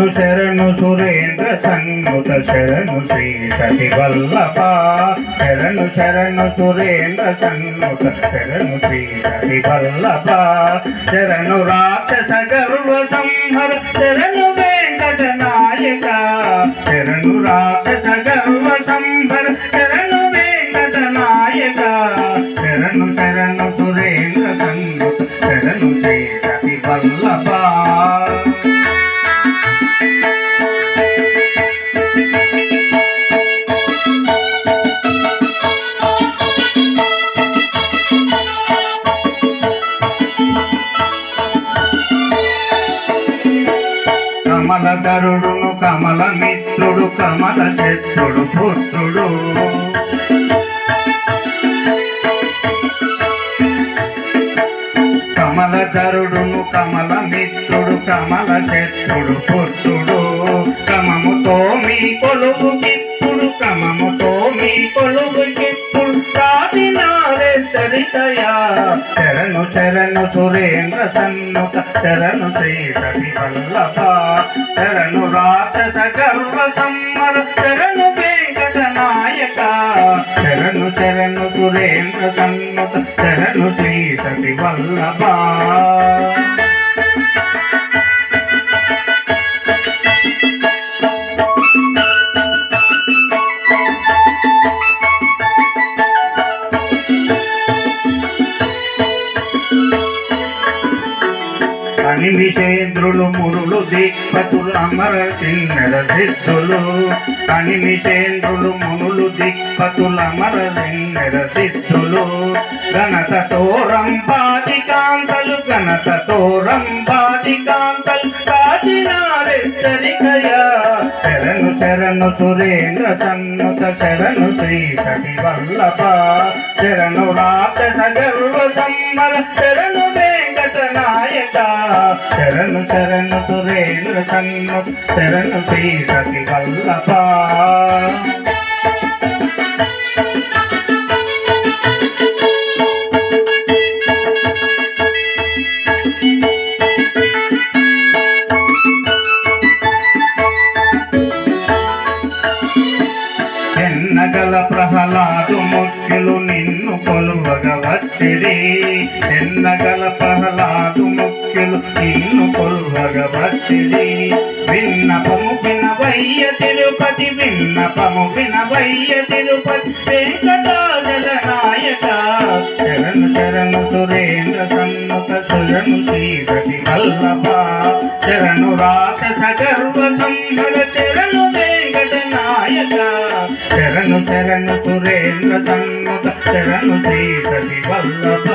శరణు శరణు సురేంద్ర సన్నుత శరణు శ్రీ సతి వల్లభ. శరణు శరణు సురేంద్ర సన్నుత శరణు శ్రీ సతి వల్లభ. శరణు రాక్షస గర్వ సంహర శరణు వెంకట నాయక. శరణు రాక్షస గర్వ కమలధరుడును కమల మిత్రుడు కమల శత్రుడు పుత్రుడు. కమలధరుడును కమల మిత్రుడు కమల శత్రుడు పుత్రుడు. క్రమముతో మీ కొలువు కిప్పుడు క్రమముతో మీ కొలువు సాధినారే శరణు శరణు సురేంద్ర సన్నుక శరణు శ్రీ సతి వల్లభ. శరణు రాక్షస గర్వ సంవర శరణు వెంకట నాయక. శరణు శరణు సురేంద్ర సన్నుక శరణు శ్రీ సతి వల్లభ. అనిమిషేంద్రులు మురులు దిక్పతులు అమర కిన్నెర సిద్ధులు. అనిమిషేంద్రులు మునులు దిక్పతులు అమర కిన్నెర సిద్ధులు. ఘనతతో రంపాది కాంతలు ఘనతతో రంపాది కాంతలు కాచినారెచ్చరికయా శరణు శరణు సురేంద్ర సన్నుత శరణు శ్రీ సతి వల్లభ. శరణు రాత సగర్వ సంబర శరణు వెంకట నాయక శరణు శరణు సురేంద్ర సన్నుత శరణు శ్రీ సతి వల్లభ. ఎన్నగల ప్రహ్లాదు ముఖ్యులు నిన్ను కొలువగ వచ్చిరి. ఎన్నగల పహలాదు ముఖ్యులు నిన్ను కొలువగ వచ్చిరి. విన్నపము వినవయ్య తిరుపతి విన్నపము వినవయ్య తిరుపతి. వెంకటాచల నాయక శరణు శరణు సురేంద్ర సన్నుత శరణు శ్రీరతి వల్లభ. శరణు రాక్షస గర్వ సంహర శరణు వెంకట శరణు శరణు సురేంద్ర సన్నుత శరణు శ్రీ సతి వల్లభ.